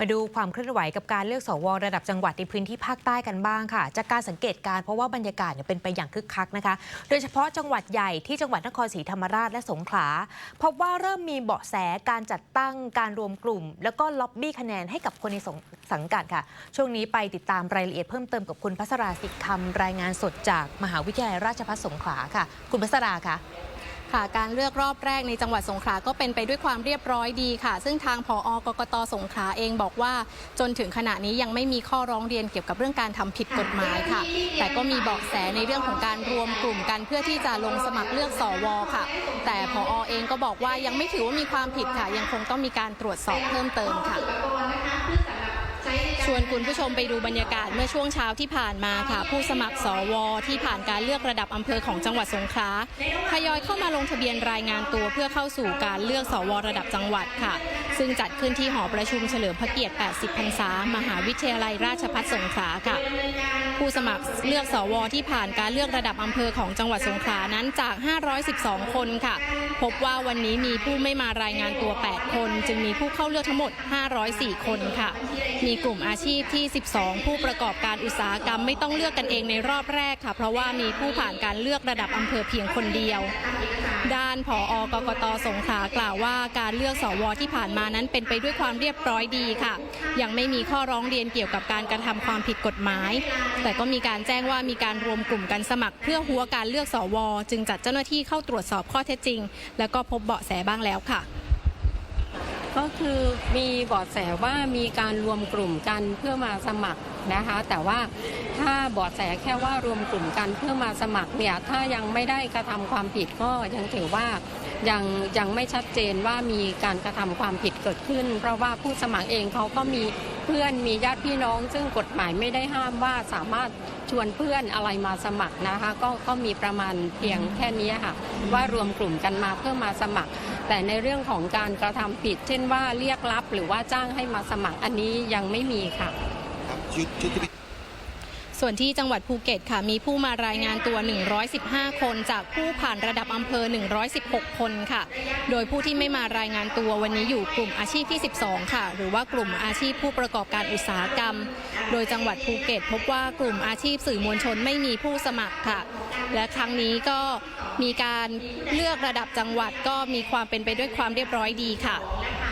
มาดูความเคลื่อนไหวกับการเลือกสวระดับจังหวัดในพื้นที่ภาคใต้กันบ้างค่ะ จากการสังเกตการเพราะว่าบรรยากาศเนี่ยเป็นไปอย่างคึกคักนะคะ โดยเฉพาะจังหวัดใหญ่ที่จังหวัดนครศรีธรรมราชและสงขลาพบว่าเริ่มมีเบาะแสการจัดตั้งการรวมกลุ่ม แล้วก็ล็อบบี้คะแนนให้กับคนในส,สังกัดค่ะ ช่วงนี้ไปติดตามรายละเอียดเพิ่มเติมกับคุณพัสราสิทธิ์คำรายงานสดจากมหาวิทยาลัยราชภัฏสงขลาค่ะ คุณพัสราค่ะ ค่ะการเลือกรอบแรกในจังหวัดสงขลาก็เป็นไปด้วยความเรียบร้อยดีค่ะ ซึ่งทางผอกกตสงขลาเองบอกว่า จนถึงขณะนี้ยังไม่มีข้อร้องเรียนเกี่ยวกับเรื่องการทำผิดกฎหมายค่ะ แต่ก็มีเบาะแสในเรื่องของการรวมกลุ่มกันเพื่อที่จะลงสมัครเลือกสวค่ะ แต่ผอเองก็บอกว่ายังไม่ถือว่ามีความผิดค่ะ ยังคงต้องมีการตรวจสอบเพิ่มเติมค่ะ วนคุณผู้ชมไปดูบรรยากาศเมื่อช่วงเช้าที่ผ่านมาค่ะ ผู้สมัครสวที่ผ่านการเลือกระดับอำเภอของจังหวัดสงขลาทยอยเข้ามาลงทะเบียนรายงานตัวเพื่อเข้าสู่การเลือกสวระดับจังหวัดค่ะ ซึ่งจัดขึ้นที่หอประชุมเฉลิมพระเกียรติ 80 พรรษา มหาวิทยาลัยราชภัฏสงขลาค่ะ ผู้สมัครเลือกสวที่ผ่านการเลือกระดับอำเภอของจังหวัดสงขลานั้นจาก 512 คนค่ะ พบว่าวันนี้มีผู้ไม่มารายงานตัว 8 คน จึงมีผู้เข้าเลือกทั้งหมด 504 คนค่ะ มีกลุ่มอาชีพที่ 12 ผู้ประกอบการอุตสาหกรรมไม่ต้องเลือกกันเองในรอบแรกค่ะ เพราะว่ามีผู้ผ่านการเลือกระดับอำเภอเพียงคนเดียว ด้านผอกกตสงขลากล่าวว่าการเลือกสวที่ผ่านมานั้นเป็นไปด้วยความเรียบร้อยดีค่ะ ยังไม่มีข้อร้องเรียนเกี่ยวกับการกระทำความผิดกฎหมาย แต่ก็มีการแจ้งว่ามีการรวมกลุ่มกันสมัคร เพื่อหัวการเลือกสว จึงจัดเจ้าหน้าที่เข้าตรวจสอบข้อเท็จจริง แล้วก็พบเบาะแสบ้างแล้วค่ะก็คือมีเบาะแสว่ามีการรวมกลุ่มกันเพื่อมาสมัครนะคะ แต่ว่าถ้าเบาะแสแค่ว่ารวมกลุ่มกันเพื่อมาสมัครเนี่ยถ้ายังไม่ได้กระทำความผิดก็ยังถือว่า ยังยังไม่ชัดเจนว่ามีการกระทำความผิดเกิดขึ้น เพราะว่าผู้สมัครเองเขาก็มีเพื่อนมีญาติพี่น้อง ซึ่งกฎหมายไม่ได้ห้ามว่าสามารถชวนเพื่อนอะไรมาสมัครนะคะก็ก็มีประมาณเพียงแค่นี้ค่ะ ว่ารวมกลุ่มกันมาเพื่อมาสมัคร แต่ในเรื่องของการกระทำผิด เช่นว่าเรียกรับหรือว่าจ้างให้มาสมัครอันนี้ยังไม่มีค่ะครับชุดชุดที่ ส่วนที่จังหวัดภูเก็ตค่ะมีผู้มารายงานตัว 115 คน จากผู้ผ่านระดับอำเภอ 116 คนค่ะ โดยผู้ที่ไม่มารายงานตัววันนี้อยู่กลุ่มอาชีพที่ 12 ค่ะ หรือว่ากลุ่มอาชีพผู้ประกอบการอุตสาหกรรม โดยจังหวัดภูเก็ต พบว่ากลุ่มอาชีพสื่อมวลชนไม่มีผู้สมัครค่ะ และครั้งนี้ก็มีการเลือกระดับจังหวัดก็มีความเป็นไปด้วยความเรียบร้อยดีค่ะ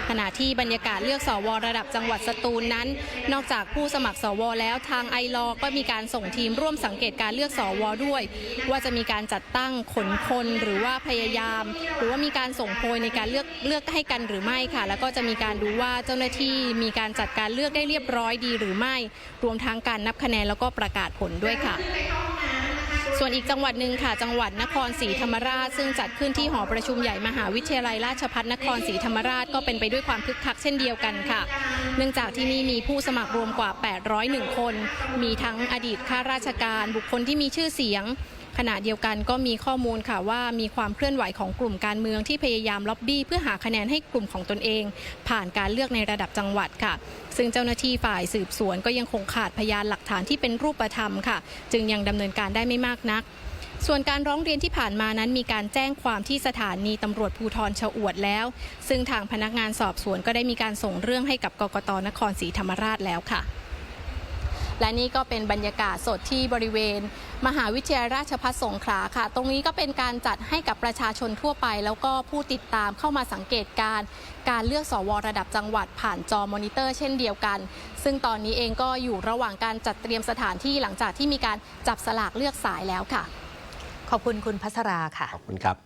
ขณะที่บรรยากาศเลือกสวระดับจังหวัดสตูลนั้น นอกจากผู้สมัครสวแล้วทางไอรอก็มีการส่งทีมร่วมสังเกตการเลือกสวด้วย ว่าจะมีการจัดตั้งขนคนหรือว่าพยายาม หรือว่ามีการส่งโพยในการเลือกเลือกให้กันหรือไม่ค่ะ แล้วก็จะมีการดูว่าเจ้าหน้าที่มีการจัดการเลือกได้เรียบร้อยดีหรือไม่ รวมทั้งการนับคะแนนแล้วก็ประกาศผลด้วยค่ะ ส่วนอีกจังหวัดหนึ่งค่ะ จังหวัดนครศรีธรรมราช ซึ่งจัดขึ้นที่หอประชุมใหญ่มหาวิทยาลัยราชภัฏนครศรีธรรมราชก็เป็นไปด้วยความคึกคักเช่นเดียวกันค่ะ เนื่องจากที่นี่มีผู้สมัครรวมกว่า 801 คน มีทั้งอดีตข้าราชการบุคคลที่มีชื่อเสียง ขณะเดียวกันก็มีข้อมูลค่ะว่ามีความเคลื่อนไหวของกลุ่มการเมืองที่พยายามล็อบบี้เพื่อหาคะแนนให้กลุ่มของตนเอง ผ่านการเลือกในระดับจังหวัดค่ะ ซึ่งเจ้าหน้าที่ฝ่ายสืบสวนก็ยังคงขาดพยานหลักฐานที่เป็นรูปธรรมค่ะ จึงยังดำเนินการได้ไม่มากนักส่วนการร้องเรียนที่ผ่านมานั้นมีการแจ้งความที่สถานีตำรวจภูธรชะอวดแล้ว ซึ่งทางพนักงานสอบสวนก็ได้มีการส่งเรื่องให้กับกกตนครศรีธรรมราชแล้วค่ะ และนี่ก็เป็นบรรยากาศสดที่บริเวณ มหาวิทยาลัยราชภัฏสงขลาค่ะ ตรงนี้ก็เป็นการจัดให้กับประชาชนทั่วไป แล้วก็ผู้ติดตามเข้ามาสังเกตการณ์การเลือกสวระดับจังหวัดผ่านจอมอนิเตอร์เช่นเดียวกัน ซึ่งตอนนี้เองก็อยู่ระหว่างการจัดเตรียมสถานที่หลังจากที่มีการจับสลากเลือกสายแล้วค่ะ ขอบคุณคุณพัสราค่ะ ขอบคุณครับ